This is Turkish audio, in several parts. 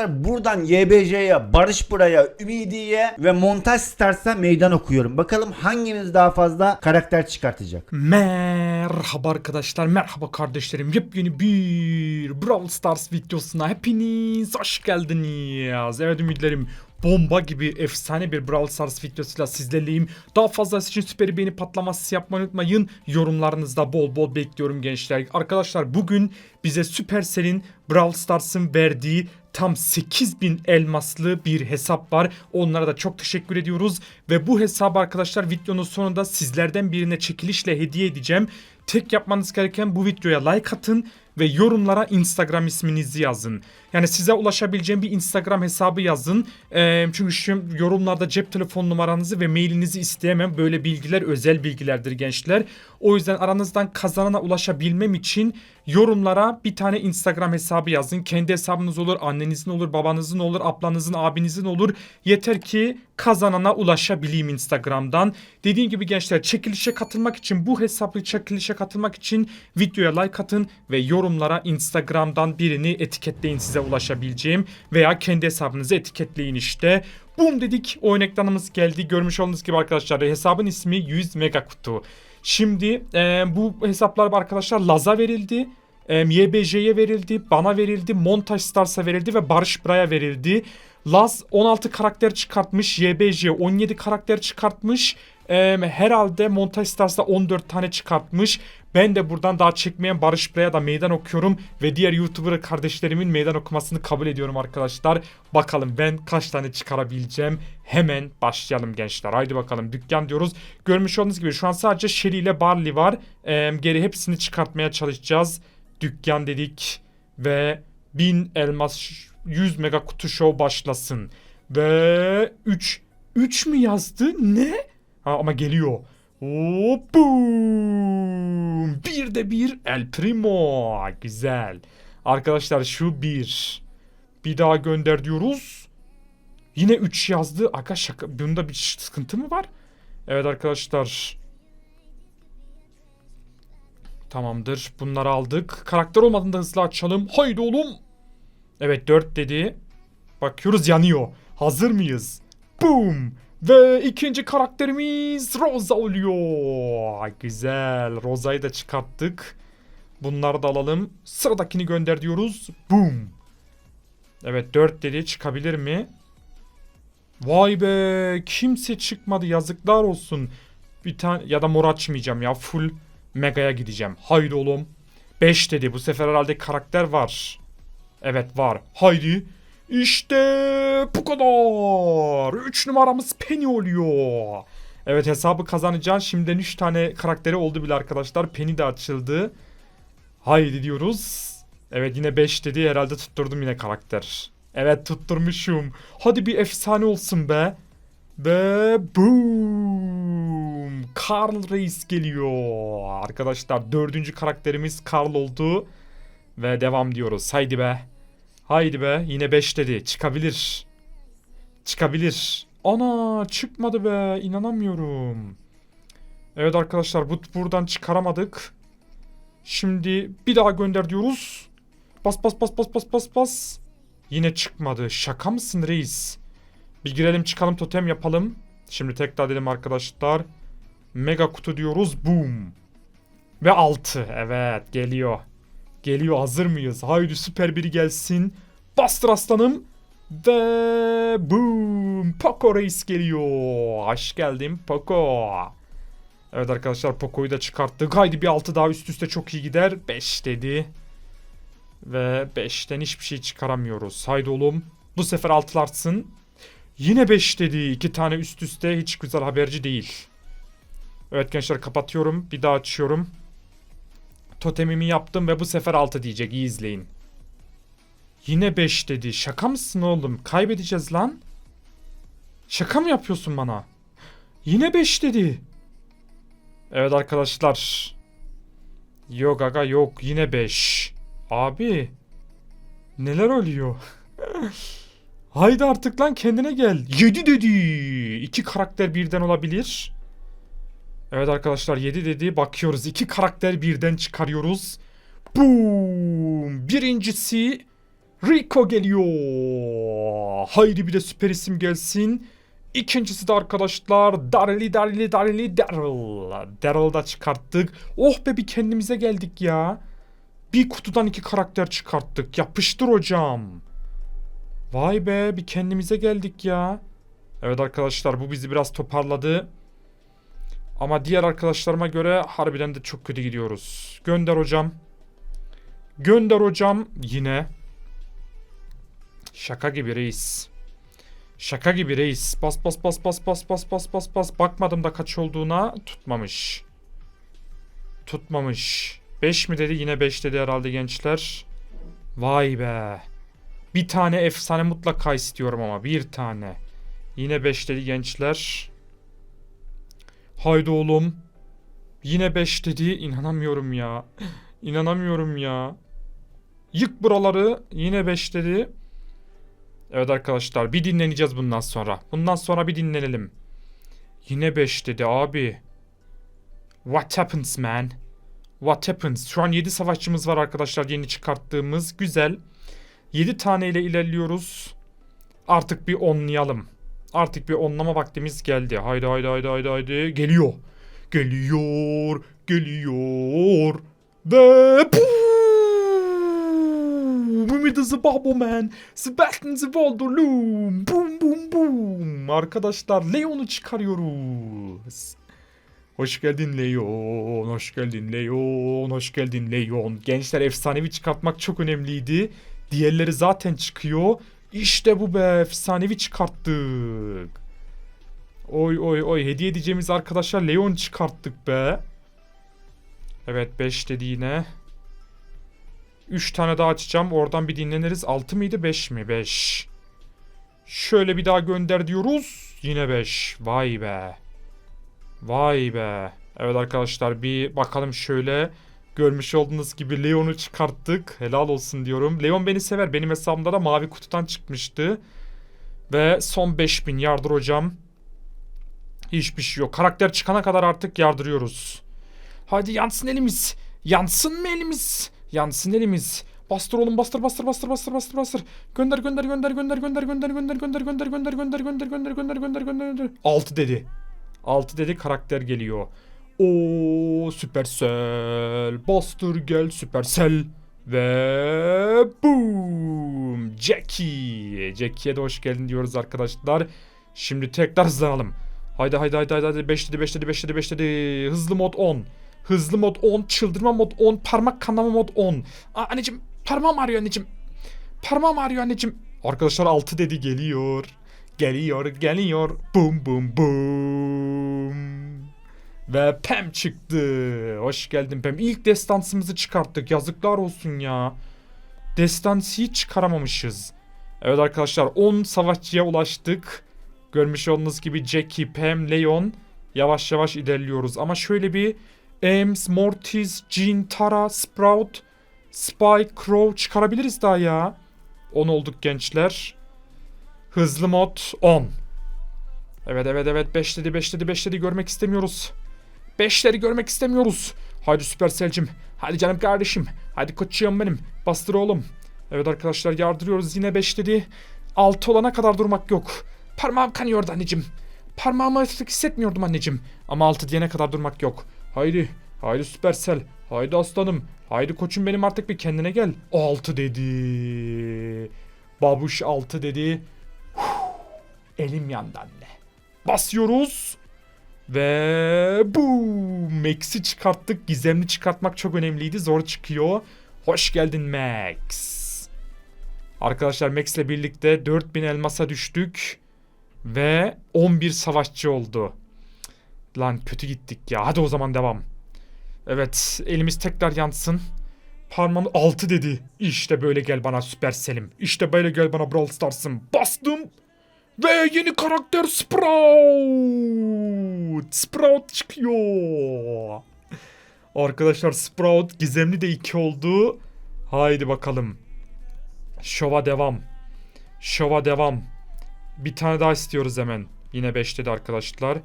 arkadaşlar buradan YBJ'ye, Barış Buraya, Ümidiye ve Montaj Stars'a meydan okuyorum. Bakalım hanginiz daha fazla karakter çıkartacak. Merhaba arkadaşlar, merhaba kardeşlerim. Yepyeni bir Brawl Stars videosuna hepiniz hoş geldiniz. Evet ümitlerim bomba gibi efsane bir Brawl Stars videosuyla sizlerleyim. Daha fazlası için süper beğeni patlaması yapmayı unutmayın. Yorumlarınızda bol bol bekliyorum gençler. Arkadaşlar bugün bize Supercell'in Brawl Stars'ın verdiği tam 8000 elmaslı bir hesap var. Onlara da çok teşekkür ediyoruz. Ve bu hesabı arkadaşlar videonun sonunda sizlerden birine çekilişle hediye edeceğim. Tek yapmanız gereken bu videoya like atın ve yorumlara Instagram isminizi yazın. Yani size ulaşabileceğim bir Instagram hesabı yazın. Ee, çünkü şu yorumlarda cep telefon numaranızı ve mailinizi isteyemem. Böyle bilgiler özel bilgilerdir gençler. O yüzden aranızdan kazanana ulaşabilmem için yorumlara bir tane Instagram hesabı yazın. Kendi hesabınız olur, annenizin olur, babanızın olur, ablanızın, abinizin olur. Yeter ki kazanana ulaşabileyim Instagram'dan. Dediğim gibi gençler çekilişe katılmak için bu hesaplı çekilişe katılmak için videoya like atın ve yorumlara Instagram'dan birini etiketleyin size ulaşabileceğim veya kendi hesabınızı etiketleyin işte. Bum dedik oyun ekranımız geldi. Görmüş olduğunuz gibi arkadaşlar hesabın ismi 100 mega kutu. Şimdi e, bu hesaplar arkadaşlar Laz'a verildi. E, YBJ'ye verildi, bana verildi, Montaj Stars'a verildi ve Barış Bra'ya verildi. Laz 16 karakter çıkartmış, YBJ 17 karakter çıkartmış. E, herhalde Montaj Stars'da 14 tane çıkartmış. Ben de buradan daha çekmeyen Barış Bra'ya da meydan okuyorum ve diğer YouTuber kardeşlerimin meydan okumasını kabul ediyorum arkadaşlar. Bakalım ben kaç tane çıkarabileceğim. Hemen başlayalım gençler. Haydi bakalım dükkan diyoruz. Görmüş olduğunuz gibi şu an sadece Shelly ile Barley var. E, geri hepsini çıkartmaya çalışacağız. Dükkan dedik ve 1000 elmas 100 mega kutu show başlasın. Ve 3 3 mü yazdı? Ne? Ha, ama geliyor. Hop boom. Bir de bir El Primo. Güzel. Arkadaşlar şu bir. Bir daha gönder diyoruz. Yine 3 yazdı. Aga şaka. Bunda bir sıkıntı mı var? Evet arkadaşlar. Tamamdır. Bunları aldık. Karakter olmadığında hızlı açalım. Haydi oğlum. Evet 4 dedi. Bakıyoruz yanıyor. Hazır mıyız? Boom. Ve ikinci karakterimiz Rosa oluyor. Güzel. Rosa'yı da çıkarttık. Bunları da alalım. Sıradakini gönder diyoruz. Boom. Evet 4 dedi. Çıkabilir mi? Vay be. Kimse çıkmadı. Yazıklar olsun. Bir tane ya da mor açmayacağım ya. Full Mega'ya gideceğim. Haydi oğlum. 5 dedi. Bu sefer herhalde karakter var. Evet var. Haydi. İşte bu kadar. 3 numaramız Penny oluyor. Evet hesabı kazanacağız. Şimdiden 3 tane karakteri oldu bile arkadaşlar. Penny de açıldı. Haydi diyoruz. Evet yine 5 dedi. Herhalde tutturdum yine karakter. Evet tutturmuşum. Hadi bir efsane olsun be. Ve boom. Carl Reis geliyor. Arkadaşlar dördüncü karakterimiz Carl oldu. Ve devam diyoruz. Haydi be. Haydi be. Yine 5 dedi. Çıkabilir. Çıkabilir. Ana çıkmadı be. İnanamıyorum. Evet arkadaşlar bu buradan çıkaramadık. Şimdi bir daha gönder diyoruz. Bas bas bas bas bas bas bas. Yine çıkmadı. Şaka mısın reis? Bir girelim çıkalım totem yapalım. Şimdi tekrar dedim arkadaşlar. Mega kutu diyoruz. Boom. Ve 6. Evet geliyor. Geliyor hazır mıyız? Haydi süper biri gelsin. Bastır aslanım. Ve boom. Poco Reis geliyor. Hoş geldin Poco. Evet arkadaşlar Poco'yu da çıkarttık. Haydi bir 6 daha üst üste çok iyi gider. 5 dedi. Ve 5'ten hiçbir şey çıkaramıyoruz. Haydi oğlum. Bu sefer altılarsın. Yine 5 dedi. 2 tane üst üste hiç güzel haberci değil. Evet gençler kapatıyorum. Bir daha açıyorum. Totemimi yaptım ve bu sefer 6 diyecek. İyi izleyin. Yine 5 dedi. Şaka mısın oğlum? Kaybedeceğiz lan. Şaka mı yapıyorsun bana? Yine 5 dedi. Evet arkadaşlar. Yok aga yok. Yine 5. Abi. Neler oluyor? Haydi artık lan kendine gel. 7 dedi. İki karakter birden olabilir. Evet arkadaşlar 7 dedi. Bakıyoruz. iki karakter birden çıkarıyoruz. Boom. Birincisi Rico geliyor. Haydi bir de süper isim gelsin. İkincisi de arkadaşlar Darili Darili Darili Daryl. Daryl'ı da çıkarttık. Oh be bir kendimize geldik ya. Bir kutudan iki karakter çıkarttık. Yapıştır hocam. Vay be bir kendimize geldik ya. Evet arkadaşlar bu bizi biraz toparladı. Ama diğer arkadaşlarıma göre harbiden de çok kötü gidiyoruz. Gönder hocam. Gönder hocam yine. Şaka gibi reis. Şaka gibi reis. Bas bas bas bas bas bas bas bas bas. Bakmadım da kaç olduğuna tutmamış. Tutmamış. 5 mi dedi? Yine 5 dedi herhalde gençler. Vay be. Bir tane efsane mutlaka istiyorum ama bir tane. Yine 5 dedi gençler. Haydi oğlum. Yine 5 dedi. İnanamıyorum ya. İnanamıyorum ya. Yık buraları. Yine 5 dedi. Evet arkadaşlar bir dinleneceğiz bundan sonra. Bundan sonra bir dinlenelim. Yine 5 dedi abi. What happens man? What happens? Şu an 7 savaşçımız var arkadaşlar yeni çıkarttığımız. Güzel. 7 tane ile ilerliyoruz. Artık bir onlayalım. Artık bir onlama vaktimiz geldi. Haydi haydi haydi haydi haydi. Geliyor. Geliyor. Geliyor. Ve! Mit the Bubble Man. Sebastian the Voldolum. Boom boom boom. Arkadaşlar Leon'u çıkarıyoruz. Hoş geldin Leon, hoş geldin Leon, hoş geldin Leon. Gençler efsanevi çıkartmak çok önemliydi. Diğerleri zaten çıkıyor. İşte bu be efsanevi çıkarttık. Oy oy oy hediye edeceğimiz arkadaşlar Leon çıkarttık be. Evet 5 dedi yine. 3 tane daha açacağım. Oradan bir dinleniriz. 6 mıydı 5 mi? 5. Şöyle bir daha gönder diyoruz. Yine 5. Vay be. Vay be. Evet arkadaşlar bir bakalım şöyle. Görmüş olduğunuz gibi Leon'u çıkarttık. Helal olsun diyorum. Leon beni sever. Benim hesabımda da mavi kutudan çıkmıştı. Ve son 5000 yardır hocam. Hiçbir şey yok. Karakter çıkana kadar artık yardırıyoruz. Hadi yansın elimiz. Yansın mı elimiz? Yansın elimiz. Bastır oğlum bastır bastır bastır bastır bastır bastır. Gönder gönder gönder gönder gönder gönder gönder gönder gönder gönder gönder gönder gönder gönder gönder gönder gönder. 6 dedi. 6 dedi karakter geliyor. O Supercell. Bastır gel Supercell. Ve boom. Jackie. Jackie'ye de hoş geldin diyoruz arkadaşlar. Şimdi tekrar hızlanalım. Haydi haydi haydi haydi. haydi. 5 dedi 5 dedi 5 dedi 5 dedi. Hızlı mod 10. Hızlı mod 10. Çıldırma mod 10. Parmak kanama mod 10. Aa, anneciğim parmağım ağrıyor anneciğim. Parmağım ağrıyor anneciğim. Arkadaşlar 6 dedi geliyor. Geliyor geliyor. Bum bum bum. Ve Pem çıktı. Hoş geldin Pem. İlk destansımızı çıkarttık. Yazıklar olsun ya. Destansiyi çıkaramamışız. Evet arkadaşlar 10 savaşçıya ulaştık. Görmüş olduğunuz gibi Jackie, Pam, Leon yavaş yavaş ilerliyoruz. Ama şöyle bir Ames, Mortis, Jean, Tara, Sprout, Spike, Crow çıkarabiliriz daha ya. 10 olduk gençler. Hızlı mod 10. Evet evet evet 5 dedi 5 dedi 5 dedi görmek istemiyoruz. 5'leri görmek istemiyoruz. Haydi Süpersel'cim. Hadi canım kardeşim. Hadi koçum benim. Bastır oğlum. Evet arkadaşlar yardırıyoruz yine 5 dedi. 6 olana kadar durmak yok. Parmağım kanıyordu anneciğim. Parmağımı artık hissetmiyordum anneciğim. Ama 6 diyene kadar durmak yok. Haydi. Haydi Süpersel. Haydi aslanım. Haydi koçum benim artık bir kendine gel. 6 dedi. Babuş 6 dedi. Elim yandı anne. Basıyoruz. Ve boom. Max'i çıkarttık. Gizemli çıkartmak çok önemliydi. Zor çıkıyor. Hoş geldin Max. Arkadaşlar Max'le birlikte 4000 elmasa düştük. Ve 11 savaşçı oldu. Lan kötü gittik ya. Hadi o zaman devam. Evet elimiz tekrar yansın. Parmağım 6 dedi. İşte böyle gel bana Süper Selim. İşte böyle gel bana Brawl Stars'ım. Bastım. Ve yeni karakter Sprout. Sprout çıkıyor. Arkadaşlar Sprout gizemli de 2 oldu. Haydi bakalım. Şova devam. Şova devam. Bir tane daha istiyoruz hemen. Yine 5 dedi arkadaşlar.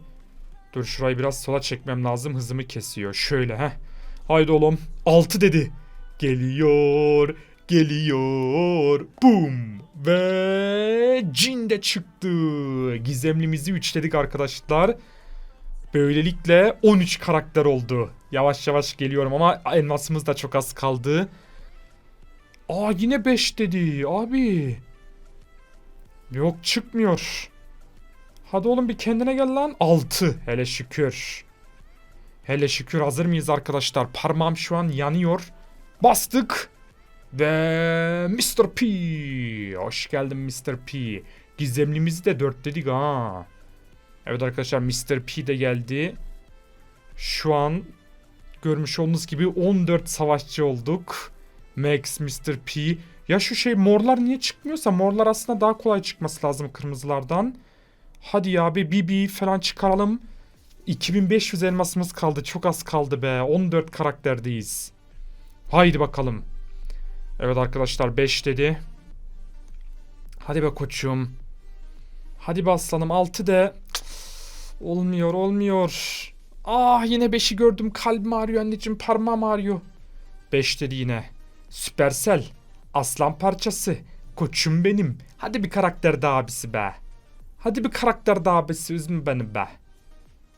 Dur şurayı biraz sola çekmem lazım. Hızımı kesiyor. Şöyle heh. Haydi oğlum. 6 dedi. Geliyor. Geliyor. Boom. Ve cin de çıktı. Gizemlimizi üçledik arkadaşlar. Böylelikle 13 karakter oldu. Yavaş yavaş geliyorum ama elmasımız da çok az kaldı. Aa yine 5 dedi abi. Yok çıkmıyor. Hadi oğlum bir kendine gel lan. 6 hele şükür. Hele şükür hazır mıyız arkadaşlar? Parmağım şu an yanıyor. Bastık. Ve Mr. P. Hoş geldin Mr. P. Gizemlimizi de dörtledik ha. Evet arkadaşlar Mr. P de geldi. Şu an görmüş olduğunuz gibi 14 savaşçı olduk. Max, Mr. P. Ya şu şey morlar niye çıkmıyorsa morlar aslında daha kolay çıkması lazım kırmızılardan. Hadi ya bir BB falan çıkaralım. 2500 elmasımız kaldı. Çok az kaldı be. 14 karakterdeyiz. Haydi bakalım. Evet arkadaşlar 5 dedi. Hadi be koçum. Hadi be aslanım 6 de. Olmuyor olmuyor. Ah yine 5'i gördüm. Kalbim ağrıyor anneciğim parmağım ağrıyor. 5 dedi yine. Süpersel. Aslan parçası. Koçum benim. Hadi bir karakter daha abisi be. Hadi bir karakter daha abisi üzme beni be.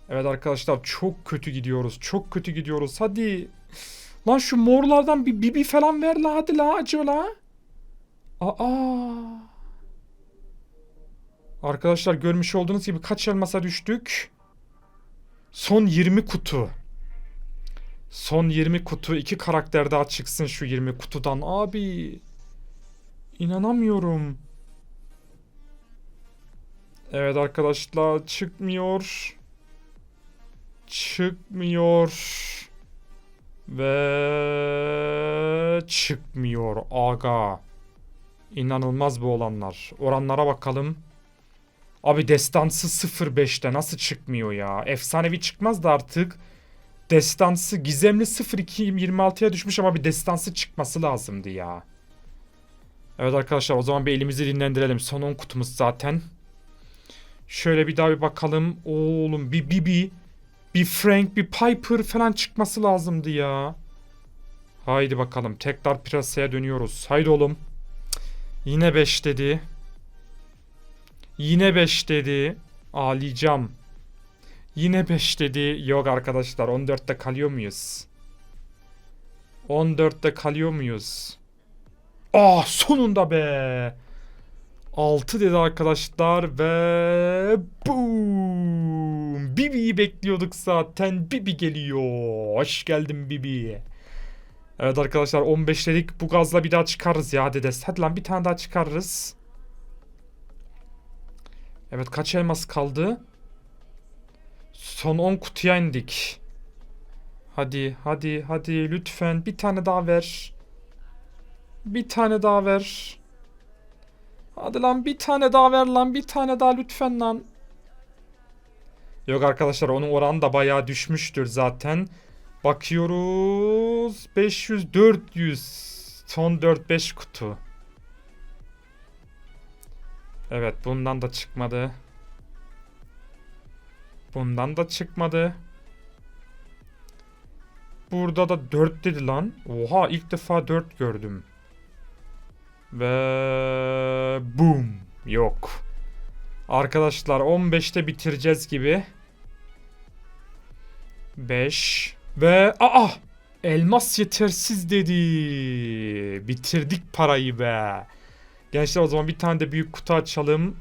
Evet arkadaşlar çok kötü gidiyoruz. Çok kötü gidiyoruz. Hadi. Lan şu morlardan bir bibi falan ver la hadi la acı la. Aa. Arkadaşlar görmüş olduğunuz gibi kaç elmasa düştük? Son 20 kutu. Son 20 kutu. iki karakter daha çıksın şu 20 kutudan. Abi. İnanamıyorum. Evet arkadaşlar çıkmıyor. Çıkmıyor. Ve çıkmıyor aga. İnanılmaz bu olanlar. Oranlara bakalım. Abi destansı 05'te nasıl çıkmıyor ya? Efsanevi çıkmaz da artık. Destansı gizemli 02 26'ya düşmüş ama bir destansı çıkması lazımdı ya. Evet arkadaşlar o zaman bir elimizi dinlendirelim. Son 10 kutumuz zaten. Şöyle bir daha bir bakalım. Oğlum bir Bibi, bir Frank, bir Piper falan çıkması lazımdı ya. Haydi bakalım tekrar piyasaya dönüyoruz. Haydi oğlum. Yine 5 dedi. Yine 5 dedi. Ağlayacağım. Yine 5 dedi. Yok arkadaşlar 14'te kalıyor muyuz? 14'te kalıyor muyuz? Ah sonunda be. 6 dedi arkadaşlar ve boom. Bibi'yi bekliyorduk zaten. Bibi geliyor. Hoş geldin Bibi. Evet arkadaşlar 15 dedik. Bu gazla bir daha çıkarız ya Dedes. Hadi lan bir tane daha çıkarırız. Evet kaç elmas kaldı? Son 10 kutuya indik. Hadi hadi hadi lütfen bir tane daha ver. Bir tane daha ver. Hadi lan bir tane daha ver lan bir tane daha lütfen lan. Yok arkadaşlar onun oranı da bayağı düşmüştür zaten. Bakıyoruz 500 400 son 4-5 kutu. Evet bundan da çıkmadı. Bundan da çıkmadı. Burada da 4 dedi lan. Oha ilk defa 4 gördüm. Ve boom. Yok. Arkadaşlar 15'te bitireceğiz gibi. 5 ve aa elmas yetersiz dedi. Bitirdik parayı be. Gençler o zaman bir tane de büyük kutu açalım.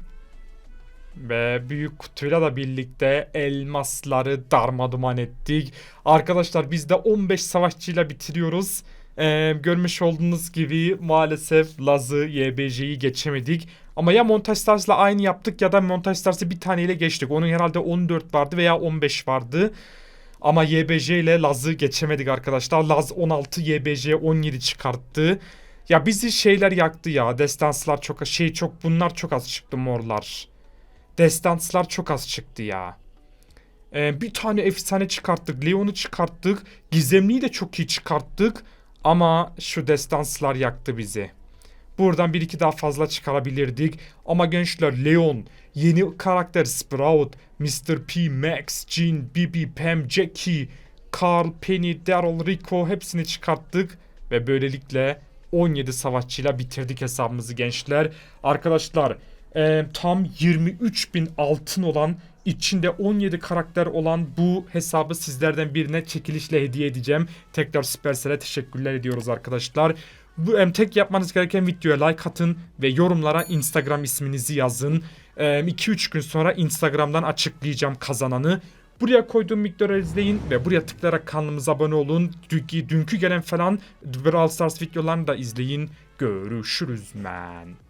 Ve büyük kutuyla da birlikte elmasları darmaduman ettik. Arkadaşlar biz de 15 savaşçıyla bitiriyoruz. Ee, görmüş olduğunuz gibi maalesef Laz'ı, YBJ'yi geçemedik. Ama ya Montaj Stars'la aynı yaptık ya da Montaj Stars'ı bir taneyle geçtik. Onun herhalde 14 vardı veya 15 vardı. Ama YBJ ile Laz'ı geçemedik arkadaşlar. Laz 16, YBJ 17 çıkarttı. Ya bizi şeyler yaktı ya. Destanslar çok şey çok bunlar çok az çıktı morlar. Destanslar çok az çıktı ya. Ee, bir tane efsane çıkarttık. Leon'u çıkarttık. Gizemli'yi de çok iyi çıkarttık. Ama şu destanslar yaktı bizi. Buradan bir iki daha fazla çıkarabilirdik. Ama gençler Leon, yeni karakter Sprout, Mr. P, Max, Jean, Bibi, Pam, Jackie, Carl, Penny, Daryl, Rico hepsini çıkarttık. Ve böylelikle 17 savaşçıyla bitirdik hesabımızı gençler. Arkadaşlar e, tam 23 bin altın olan içinde 17 karakter olan bu hesabı sizlerden birine çekilişle hediye edeceğim. Tekrar Supercell'e teşekkürler ediyoruz arkadaşlar. Bu em, tek yapmanız gereken videoya like atın ve yorumlara Instagram isminizi yazın. 2-3 gün sonra Instagram'dan açıklayacağım kazananı. Buraya koyduğum miktarı izleyin ve buraya tıklayarak kanalımıza abone olun. Dünkü, dünkü gelen falan Brawl Stars videolarını da izleyin. Görüşürüz men.